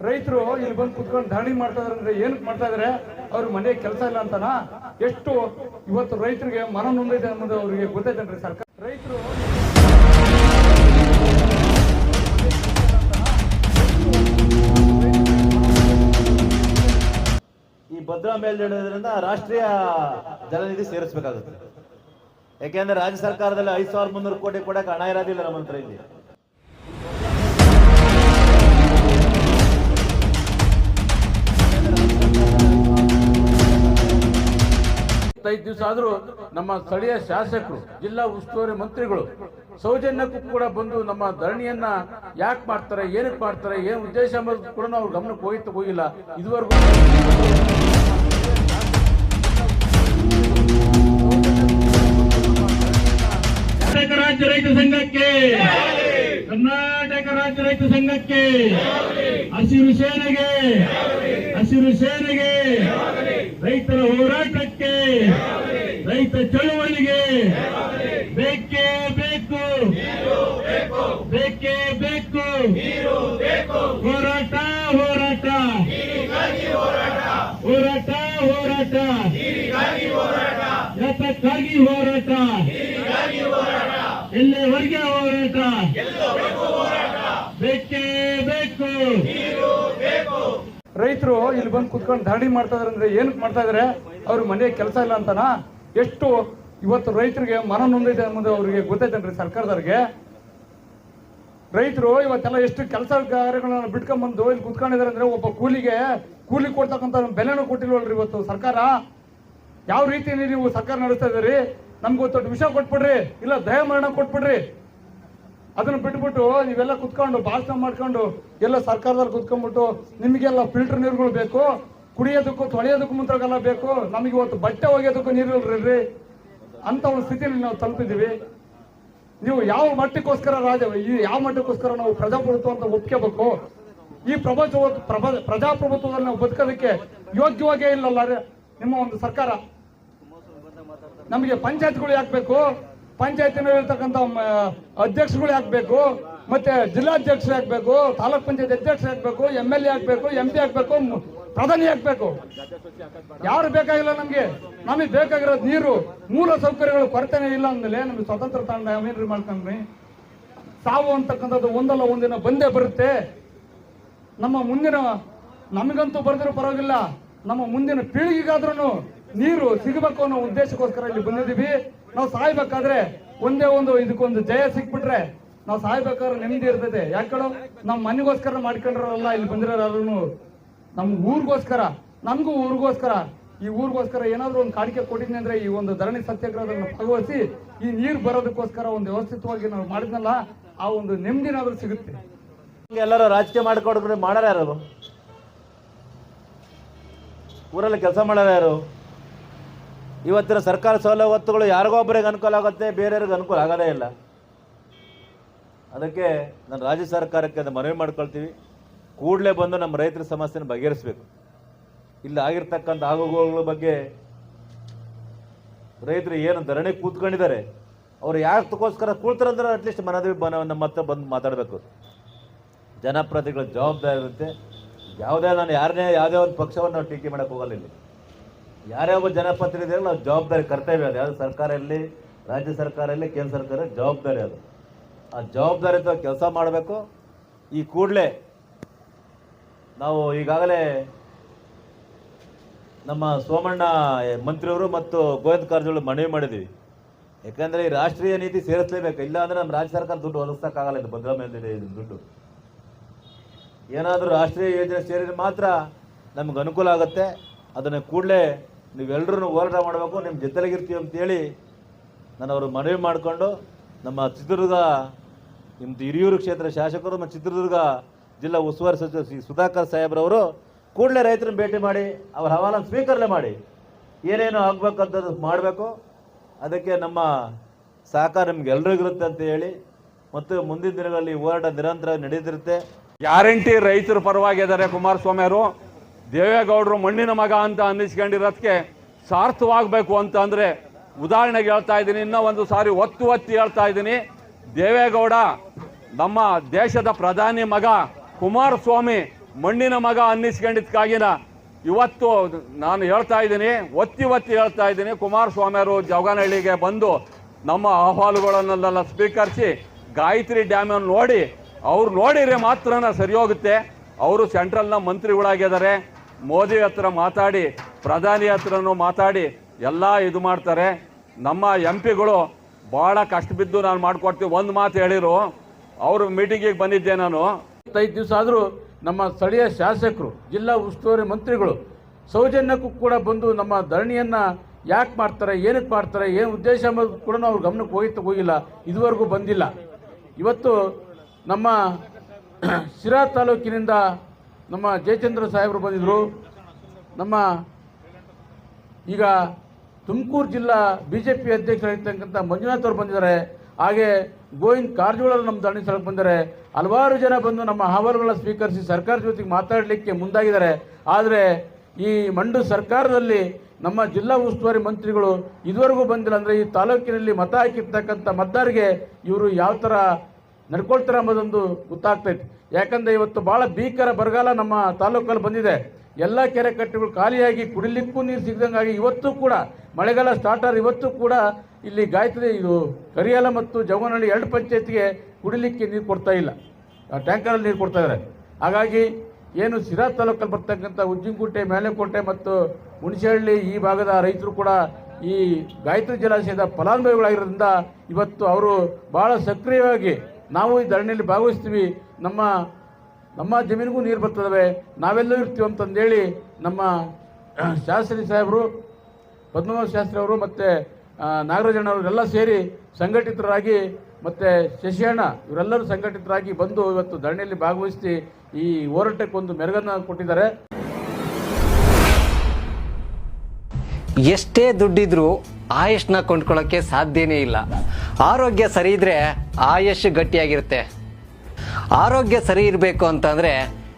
ರೈತರು ಇಲ್ಲಿ ಬಂದು ಕುತ್ಕೊಂಡು ಧರಣಿ ಮಾಡ್ತಾ ಇದಾರೆ ಅಂದ್ರೆ ಏನಕ್ಕೆ ಮಾಡ್ತಾ ಇದಾರೆ? ಅವ್ರ ಮನೆ ಕೆಲಸ ಇಲ್ಲ ಅಂತನಾ? ಎಷ್ಟು ಇವತ್ತು ರೈತರಿಗೆ ಮನ ನೊಂದಿದೆ ಅನ್ನೋದು ಅವರಿಗೆ ಗೊತ್ತೈತೇನ್ರಿ ಸರ್ಕಾರ? ರೈತರು ಈ ಭದ್ರಾ ಮೇಲ್ದಂಡದಿಂದ ರಾಷ್ಟ್ರೀಯ ಜಲನಿಧಿ ಸೇರಿಸಬೇಕಾಗುತ್ತೆ. ಯಾಕೆಂದ್ರೆ ರಾಜ್ಯ ಸರ್ಕಾರದಲ್ಲಿ ಐದು ಸಾವಿರದ ಮುನ್ನೂರು ಕೋಟಿ ಕೊಡಕ್ಕೆ ಹಣ ಇರೋದಿಲ್ಲ ನಮ್ಮ ಹತ್ರ ಇಲ್ಲಿ. ಐದು ದಿವಸ ಆದರೂ ನಮ್ಮ ಸ್ಥಳೀಯ ಶಾಸಕರು, ಜಿಲ್ಲಾ ಉಸ್ತುವಾರಿ ಮಂತ್ರಿಗಳು ಸೌಜನ್ಯಕ್ಕೂ ಕೂಡ ಬಂದು ನಮ್ಮ ಧರಣಿಯನ್ನ ಯಾಕೆ ಮಾಡ್ತಾರೆ ಏನಕ್ಕೆ ಮಾಡ್ತಾರೆ, ಏನು ಉದ್ದೇಶ ಅನ್ನೋದು ಕೂಡ ಅವ್ರ ಗಮನಕ್ಕೆ ಹೋಗಿತ್ತು ಹೋಗಿಲ್ಲ. ಇದುವರೆಗೂ ಕರ್ನಾಟಕ ರಾಜ್ಯ ರೈತ ಸಂಘಕ್ಕೆ, ಕರ್ನಾಟಕ ರಾಜ್ಯ ರೈತ ಸಂಘಕ್ಕೆ, ಹಸಿರು ಸೇನೆಗೆ ಹಸಿರು ಸೇನೆಗೆ ರೈತರ ಹೋರಾಟಕ್ಕೆ ರೈತ ಚಳುವಳಿಗೆ ಬೇಕೇ ಬೇಕು. ಬೇಕೇ ಬೇಕು. ಹೋರಾಟ ಹೋರಾಟ. ಹೋರಾಟ ಹೋರಾಟ. ಯಾತಕ್ಕಾಗಿ ಹೋರಾಟ. ಎಲ್ಲಿವರೆಗೆ ಹೋರಾಟ? ಬೇಕೇ ಬೇಕು. ರೈತರು ಇಲ್ಲಿ ಬಂದು ಕುತ್ಕೊಂಡು ಧಾಡಿ ಮಾಡ್ತಾ ಇದಾರೆ ಅಂದ್ರೆ ಏನಕ್ಕೆ ಮಾಡ್ತಾ ಇದಾರೆ? ಅವ್ರ ಮನೆ ಕೆಲಸ ಇಲ್ಲ ಅಂತನಾ ಎಷ್ಟು ಇವತ್ತು ರೈತರಿಗೆ ಮನ ನೊಂದಿದೆ ಅನ್ನೋದು ಅವರಿಗೆ ಗೊತ್ತೈತೇನ್ರಿ ಸರ್ಕಾರದವ್ರಿಗೆ? ರೈತರು ಇವತ್ತೆಲ್ಲ ಎಷ್ಟು ಕೆಲಸ ಕಾರ್ಯಗಳನ್ನ ಬಿಟ್ಕೊಂಡ್ಬಂದು ಇಲ್ಲಿ ಕುತ್ಕೊಂಡಿದ್ದಾರೆ ಅಂದ್ರೆ ಒಬ್ಬ ಕೂಲಿಗೆ ಕೂಲಿ ಕೊಡ್ತಕ್ಕಂಥ ಬೆಲೆನೂ ಕೊಟ್ಟಿಲ್ವಲ್ರಿ ಇವತ್ತು ಸರ್ಕಾರ? ಯಾವ ರೀತಿ ನೀವು ಸರ್ಕಾರ ನಡೆಸ್ತಾ ಇದ್ದೀರಿ? ನಮ್ಗೆ ಗೊತ್ತು ವಿಷಯ ಕೊಟ್ಬಿಡ್ರಿ, ಇಲ್ಲ ದಯ ಮರಣ ಕೊಟ್ಬಿಡ್ರಿ. ಅದನ್ನ ಬಿಟ್ಬಿಟ್ಟು ನೀವೆಲ್ಲ ಕುತ್ಕೊಂಡು ಭಾಷಣ ಮಾಡ್ಕೊಂಡು ಎಲ್ಲ ಸರ್ಕಾರದಲ್ಲಿ ಕುತ್ಕೊಂಡ್ಬಿಟ್ಟು ನಿಮಗೆಲ್ಲ ಫಿಲ್ಟರ್ ನೀರುಗಳು ಬೇಕು. ಕುಡಿಯೋದಕ್ಕೂ ತೊಳೆಯೋದಕ್ಕೂ ಮುಂತಾಗೆಲ್ಲ ಬೇಕು. ನಮಗೆ ಇವತ್ತು ಬಟ್ಟೆ ಒಗೆಯೋದಕ್ಕೂ ನೀರು ಇಲ್ರಿ ಅಂತ ಒಂದು ಸ್ಥಿತಿಯಲ್ಲಿ ನಾವು ತಲುಪಿದ್ದೀವಿ. ನೀವು ಯಾವ ಮಟ್ಟಕ್ಕೋಸ್ಕರ ರಾಜ ಈ ಯಾವ ಮಟ್ಟಕ್ಕೋಸ್ಕರ ನಾವು ಪ್ರಜಾಪ್ರಭುತ್ವ ಅಂತ ಒಪ್ಕೋಬೇಕು? ಈ ಪ್ರಭ ಪ್ರಜಾಪ್ರಭುತ್ವದಲ್ಲಿ ನಾವು ಬದುಕೋದಕ್ಕೆ ಯೋಗ್ಯವಾಗೇ ಇಲ್ಲಲ್ಲ ನಿಮ್ಮ ಒಂದು ಸರ್ಕಾರ. ನಮಗೆ ಪಂಚಾಯತ್ಗಳು ಯಾಕೆ ಬೇಕು ಪಂಚಾಯತಿನಲ್ಲಿರ್ತಕ್ಕಂಥ ಅಧ್ಯಕ್ಷಗಳು ಯಾಕೆ ಬೇಕು ಮತ್ತೆ ಜಿಲ್ಲಾಧ್ಯಕ್ಷರು ಯಾಕಬೇಕು? ತಾಲೂಕ್ ಪಂಚಾಯತ್ ಅಧ್ಯಕ್ಷರು ಯಾಕಬೇಕು? ಎಂ ಎಲ್ ಎ ಆಗ್ಬೇಕು? ಎಂ ಪಿ ಆಗ್ಬೇಕು? ಪ್ರಧಾನಿ ಆಗ್ಬೇಕು ಯಾರು ಬೇಕಾಗಿಲ್ಲ ನಮ್ಗೆ. ನಮಗೆ ಬೇಕಾಗಿರೋದು ನೀರು, ಮೂಲ ಸೌಕರ್ಯಗಳು ಕೊರತೆನೇ ಇಲ್ಲ ಅಂದ್ಮೇಲೆ ನಮಗೆ ಸ್ವತಂತ್ರ ತಾಂಡ ಏನ್ರಿ ಮಾಡ್ಕೊಂಡ್ರಿ ಸಾವು ಅಂತಕ್ಕಂಥದ್ದು ಒಂದಲ್ಲ ಒಂದಿನ ಬಂದೇ ಬರುತ್ತೆ. ನಮ್ಮ ಮುಂದಿನ, ನಮಗಂತೂ ಬರೆದ್ರೂ ಪರವಾಗಿಲ್ಲ. ನಮ್ಮ ಮುಂದಿನ ಪೀಳಿಗೆಗಾದ್ರೂ ನೀರು ಸಿಗಬೇಕು ಅನ್ನೋ ಉದ್ದೇಶಕ್ಕೋಸ್ಕರ ಇಲ್ಲಿ ಬಂದಿದ್ದೀವಿ. ನಾವು ಸಾಯ್ಬೇಕಾದ್ರೆ ಒಂದೇ ಒಂದು ಇದಕ್ಕೊಂದು ಜಯ ಸಿಕ್ಬಿಟ್ರೆ ನಾವು ಸಾಯ್ಬೇಕಾದ್ರೆ ನೆಮ್ಮದಿ ಇರ್ತದೆ. ಯಾಕಳು ನಮ್ಮ ಮನೆಗೋಸ್ಕರ ಮಾಡ್ಕೊಂಡ್ರಲ್ಲ ಇಲ್ಲಿ ಬಂದಿರೋರು ನಮ್ಮ ಊರಿಗೋಸ್ಕರ, ನನಗೂ ಊರಿಗೋಸ್ಕರ, ಈ ಊರಿಗೋಸ್ಕರ ಏನಾದರೂ ಒಂದು ಕಾಣಿಕೆ ಕೊಟ್ಟಿದ್ನಿ ಅಂದ್ರೆ ಈ ಒಂದು ಧರಣಿ ಸತ್ಯಾಗ್ರಹದಲ್ಲಿ ಭಾಗವಹಿಸಿ ಈ ನೀರು ಬರೋದಕ್ಕೋಸ್ಕರ ಒಂದು ವ್ಯವಸ್ಥಿತವಾಗಿ ನಾವು ಮಾಡಿದ್ನಲ್ಲ, ಆ ಒಂದು ನೆಮ್ಮದಿನಾದ್ರೂ ಸಿಗುತ್ತೆ? ಎಲ್ಲರೂ ರಾಜಕೀಯ ಮಾಡ್ಕೊಡ್ಕೊಂಡು ಮಾಡಾರ ಯಾರು? ಊರಲ್ಲಿ ಕೆಲಸ ಮಾಡೋರು ಯಾರು? ಇವತ್ತಿನ ಸರ್ಕಾರ ಸವಲತ್ತುಗಳು ಯಾರಿಗೋ ಒಬ್ಬರಿಗೆ ಅನುಕೂಲ ಆಗುತ್ತೆ, ಬೇರೆಯವ್ರಿಗೆ ಅನುಕೂಲ ಆಗೋದೇ ಇಲ್ಲ. ಅದಕ್ಕೆ ನಾನು ರಾಜ್ಯ ಸರ್ಕಾರಕ್ಕೆ ಅದು ಮನವಿ ಮಾಡ್ಕೊಳ್ತೀವಿ. ಕೂಡಲೇ ಬಂದು ನಮ್ಮ ರೈತರ ಸಮಸ್ಯೆನ ಬಗೆಹರಿಸಬೇಕು. ಇಲ್ಲಿ ಆಗಿರ್ತಕ್ಕಂಥ ಆಗುಗಳ ಬಗ್ಗೆ ರೈತರು ಏನು ಧರಣಿ ಕೂತ್ಕೊಂಡಿದ್ದಾರೆ, ಅವ್ರು ಯಾತಕ್ಕೋಸ್ಕರ ಕೂಳ್ತಾರಂದ್ರೆ ಅಟ್ಲೀಸ್ಟ್ ಮನವಿ ಬನವನ್ನು ಮತ್ತೆ ಬಂದು ಮಾತಾಡಬೇಕು. ಜನಪ್ರತಿಗಳ ಜವಾಬ್ದಾರಿ ಇರುತ್ತೆ. ಯಾವುದೇ ನಾನು ಯಾರನ್ನೇ ಯಾವುದೇ ಒಂದು ಪಕ್ಷವನ್ನು ನಾವು ಟೀಕೆ ಮಾಡಕ್ಕೆ ಹೋಗಲ್ಲ ಇಲ್ಲಿ. ಯಾರೇ ಒಬ್ಬ ಜನಪ್ರತಿನಿಧಿಗಳು ನಾವು ಜವಾಬ್ದಾರಿ, ಕರ್ತವ್ಯ ಅದು. ಯಾವುದು ಸರ್ಕಾರ ಇರಲಿ ರಾಜ್ಯ ಸರ್ಕಾರ ಇರಲಿ ಕೇಂದ್ರ ಸರ್ಕಾರ ಜವಾಬ್ದಾರಿ ಅದು. ಆ ಜವಾಬ್ದಾರಿಯುತ ಕೆಲಸ ಮಾಡಬೇಕು. ಈ ಕೂಡಲೇ ನಾವು ಈಗಾಗಲೇ ನಮ್ಮ ಸೋಮಣ್ಣ ಮಂತ್ರಿಯವರು ಮತ್ತು ಗೋವಿಂದ ಕಾರಜೋಳ ಮನವಿ ಮಾಡಿದ್ವಿ ಯಾಕಂದರೆ ಈ ರಾಷ್ಟ್ರೀಯ ನೀತಿ ಸೇರಿಸಲೇಬೇಕು. ಇಲ್ಲ ಅಂದರೆ ನಮ್ಮ ರಾಜ್ಯ ಸರ್ಕಾರ ದುಡ್ಡು ಹೊಲಿಸೋಕ್ಕಾಗಲ್ಲ ಇದು ಭದ್ರಾ ಮೇಲಿದೆ ಇದು ದುಡ್ಡು. ಏನಾದರೂ ರಾಷ್ಟ್ರೀಯ ಯೋಜನೆ ಸೇರಿದ್ರೆ ಮಾತ್ರ ನಮ್ಗೆ ಅನುಕೂಲ ಆಗುತ್ತೆ. ಅದನ್ನು ಕೂಡಲೇ ನೀವೆಲ್ಲರೂ ಹೋರಾಟ ಮಾಡಬೇಕು ನಿಮ್ಮ ಜೊತೆಲಿಗಿರ್ತೀವಿ ಅಂತೇಳಿ ನಾನು ಅವರು ಮನವಿ ಮಾಡಿಕೊಂಡು ನಮ್ಮ ಚಿತ್ರದುರ್ಗ ನಿಮ್ಮದು ಹಿರಿಯೂರು ಕ್ಷೇತ್ರ ಶಾಸಕರು ಮತ್ತು ಚಿತ್ರದುರ್ಗ ಜಿಲ್ಲಾ ಉಸ್ತುವಾರಿ ಸಚಿವ ಶ್ರೀ ಸುಧಾಕರ್ ಸಾಹೇಬ್ರವರು ಕೂಡಲೇ ರೈತರನ್ನ ಭೇಟಿ ಮಾಡಿ ಅವರ ಹವಾಲನ್ನು ಸ್ವೀಕರಣೆ ಮಾಡಿ ಏನೇನು ಆಗ್ಬೇಕಂತದ್ದು ಮಾಡಬೇಕು. ಅದಕ್ಕೆ ನಮ್ಮ ಸಹಕಾರ ನಿಮ್ಗೆ ಎಲ್ರಿಗಿರುತ್ತೆ ಅಂತ ಹೇಳಿ ಮತ್ತು ಮುಂದಿನ ದಿನಗಳಲ್ಲಿ ಹೋರಾಟ ನಿರಂತರ ನಡೆದಿರುತ್ತೆ ಗ್ಯಾರಂಟಿ ರೈತರ ಪರವಾಗಿದ್ದಾರೆ ಕುಮಾರಸ್ವಾಮಿ ಅವರು ದೇವೇಗೌಡರು ಮಣ್ಣಿನ ಮಗ ಅಂತ ಅನ್ನಿಸ್ಕೊಂಡಿರೋದಕ್ಕೆ ಸಾರ್ಥವಾಗಬೇಕು ಅಂತ ಅಂದರೆ ಉದಾಹರಣೆಗೆ ಹೇಳ್ತಾ ಇದ್ದೀನಿ, ಇನ್ನೂ ಒಂದು ಸಾರಿ ಒತ್ತು ಒತ್ತಿ ಹೇಳ್ತಾ ಇದ್ದೀನಿ. ದೇವೇಗೌಡ ನಮ್ಮ ದೇಶದ ಪ್ರಧಾನಿ ಮಗ ಕುಮಾರಸ್ವಾಮಿ ಮಣ್ಣಿನ ಮಗ ಅನ್ನಿಸ್ಕೊಂಡಿದ್ದಕ್ಕಾಗಿನ ಇವತ್ತು ನಾನು ಹೇಳ್ತಾ ಇದ್ದೀನಿ, ಒತ್ತಿ ಒತ್ತಿ ಹೇಳ್ತಾ ಇದ್ದೀನಿ ಕುಮಾರಸ್ವಾಮಿ ಅವರು ಜವಗನಹಳ್ಳಿಗೆ ಬಂದು ನಮ್ಮ ಅಹವಾಲುಗಳನ್ನೆಲ್ಲ ಸ್ವೀಕರಿಸಿ ಗಾಯತ್ರಿ ಡ್ಯಾಮನ್ನು ನೋಡಿ, ಅವ್ರು ನೋಡಿದರೆ ಮಾತ್ರನ ಸರಿ ಹೋಗುತ್ತೆ ಅವರು ಸೆಂಟ್ರಲ್ನ ಮಂತ್ರಿಗಳಾಗಿದ್ದಾರೆ. ಮೋದಿ ಹತ್ರ ಮಾತಾಡಿ, ಪ್ರಧಾನಿ ಹತ್ರನೂ ಮಾತಾಡಿ, ಎಲ್ಲ ಇದು ಮಾಡ್ತಾರೆ. ನಮ್ಮ ಎಂ ಪಿಗಳು ಭಾಳ ಕಷ್ಟ ಬಿದ್ದು ನಾನು ಮಾಡಿಕೊಡ್ತೀವಿ, ಒಂದು ಮಾತು ಹೇಳಿರು. ಅವರು ಮೀಟಿಂಗಿಗೆ ಬಂದಿದ್ದೆ ನಾನು. ಐದು ದಿವಸ ಆದರೂ ನಮ್ಮ ಸ್ಥಳೀಯ ಶಾಸಕರು, ಜಿಲ್ಲಾ ಉಸ್ತುವಾರಿ ಮಂತ್ರಿಗಳು ಸೌಜನ್ಯಕ್ಕೂ ಕೂಡ ಬಂದು ನಮ್ಮ ಧರಣಿಯನ್ನು ಯಾಕೆ ಮಾಡ್ತಾರೆ ಏನಕ್ಕೆ ಮಾಡ್ತಾರೆ, ಏನು ಉದ್ದೇಶ ಅನ್ನೋದು ಕೂಡ ಅವ್ರ ಗಮನಕ್ಕೆ ಹೋಗಿತ್ತು, ಹೋಗಿಲ್ಲ. ಇದುವರೆಗೂ ಬಂದಿಲ್ಲ. ಇವತ್ತು ನಮ್ಮ ಶಿರಾ ತಾಲೂಕಿನಿಂದ ನಮ್ಮ ಜಯಚಂದ್ರ ಸಾಹೇಬರು ಬಂದಿದ್ದರು ನಮ್ಮ ಈಗ ತುಮಕೂರು ಜಿಲ್ಲಾ ಬಿ ಜೆ ಪಿ ಅಧ್ಯಕ್ಷರಾಗಿರ್ತಕ್ಕಂಥ ಮಂಜುನಾಥ್ ಅವರು ಬಂದಿದ್ದಾರೆ. ಹಾಗೆ ಗೋವಿಂದ್ ಕಾರಜೋಳ ನಮ್ಮ ಧರಣಿ ಸ್ಥಳಕ್ಕೆ ಬಂದರೆ ಹಲವಾರು ಜನ ಬಂದು ನಮ್ಮ ಅಹವಾಲುಗಳನ್ನು ಸ್ವೀಕರಿಸಿ ಸರ್ಕಾರ ಜೊತೆಗೆ ಮಾತಾಡಲಿಕ್ಕೆ ಮುಂದಾಗಿದ್ದಾರೆ. ಆದರೆ ಈ ಮಂಡು ಸರ್ಕಾರದಲ್ಲಿ ನಮ್ಮ ಜಿಲ್ಲಾ ಉಸ್ತುವಾರಿ ಮಂತ್ರಿಗಳು ಇದುವರೆಗೂ ಬಂದಿಲ್ಲ ಅಂದರೆ ಈ ತಾಲೂಕಿನಲ್ಲಿ ಮತ ಹಾಕಿರ್ತಕ್ಕಂಥ ಮತದಾರರಿಗೆ ಇವರು ಯಾವ ಥರ ನಡ್ಕೊಳ್ತಾರೆ ಅನ್ನೋದೊಂದು ಗೊತ್ತಾಗ್ತೈತೆ. ಯಾಕಂದರೆ ಇವತ್ತು ಭಾಳ ಭೀಕರ ಬರಗಾಲ ನಮ್ಮ ತಾಲೂಕಲ್ಲಿ ಬಂದಿದೆ. ಎಲ್ಲ ಕೆರೆ ಕಟ್ಟೆಗಳು ಖಾಲಿಯಾಗಿ ಕುಡಿಲಿಕ್ಕೂ ನೀರು ಸಿಗದಂಗಾಗಿ ಇವತ್ತು ಕೂಡ ಮಳೆಗಾಲ ಸ್ಟಾರ್ಟ್ ಆದ್ರೆ ಇವತ್ತು ಕೂಡ ಇಲ್ಲಿ ಗಾಯತ್ರಿ ಇದು ಕರಿಯಾಲ ಮತ್ತು ಜವನಹಳ್ಳಿ ಎರಡು ಪಂಚಾಯತ್ಗೆ ಕುಡಿಲಿಕ್ಕೆ ನೀರು ಕೊಡ್ತಾ ಇಲ್ಲ. ಟ್ಯಾಂಕರಲ್ಲಿ ನೀರು ಕೊಡ್ತಾ ಇದ್ದಾರೆ. ಹಾಗಾಗಿ ಏನು ಸಿರಾ ತಾಲೂಕಲ್ಲಿ ಬರ್ತಕ್ಕಂಥ ಉಜ್ಜಿನಕೋಟೆ ಮೇಲೆಕೋಟೆ ಮತ್ತು ಹುಣಸೆಹಳ್ಳಿ ಈ ಭಾಗದ ರೈತರು ಕೂಡ ಈ ಗಾಯತ್ರಿ ಜಲಾಶಯದ ಫಲಾನುಭವಿಗಳಾಗಿರೋದ್ರಿಂದ ಇವತ್ತು ಅವರು ಭಾಳ ಸಕ್ರಿಯವಾಗಿ ನಾವು ಈ ಧರಣಿಯಲ್ಲಿ ಭಾಗವಹಿಸ್ತೀವಿ. ನಮ್ಮ ನಮ್ಮ ಜಮೀನಿಗೂ ನೀರು ಬರ್ತದವೆ. ನಾವೆಲ್ಲೂ ಇರ್ತೀವಿ ಅಂತಂದೇಳಿ ನಮ್ಮ ಶಾಸ್ತ್ರಿ ಸಾಹೇಬರು, ಪದ್ಮನಾಭ ಶಾಸ್ತ್ರಿ ಅವರು ಮತ್ತು ನಾಗರಾಜಣ್ಣವರೆಲ್ಲ ಸೇರಿ ಸಂಘಟಿತರಾಗಿ ಮತ್ತು ಶಶಿಯಣ್ಣ, ಇವರೆಲ್ಲರೂ ಸಂಘಟಿತರಾಗಿ ಬಂದು ಇವತ್ತು ಧರಣಿಯಲ್ಲಿ ಭಾಗವಹಿಸಿ ಈ ಹೋರಾಟಕ್ಕೆ ಒಂದು ಮೆರುಗನ್ನ ಕೊಟ್ಟಿದ್ದಾರೆ. ಎಷ್ಟೇ ದುಡ್ಡಿದ್ರೂ ಆಯುಷ್ನ ಕೊಂಡ್ಕೊಳ್ಳೋಕ್ಕೆ ಸಾಧ್ಯನೇ ಇಲ್ಲ. ಆರೋಗ್ಯ ಸರಿ ಇದ್ರೆ ಆಯುಷ್ ಗಟ್ಟಿಯಾಗಿರುತ್ತೆ. ಆರೋಗ್ಯ ಸರಿ ಇರಬೇಕು ಅಂತಂದ್ರೆ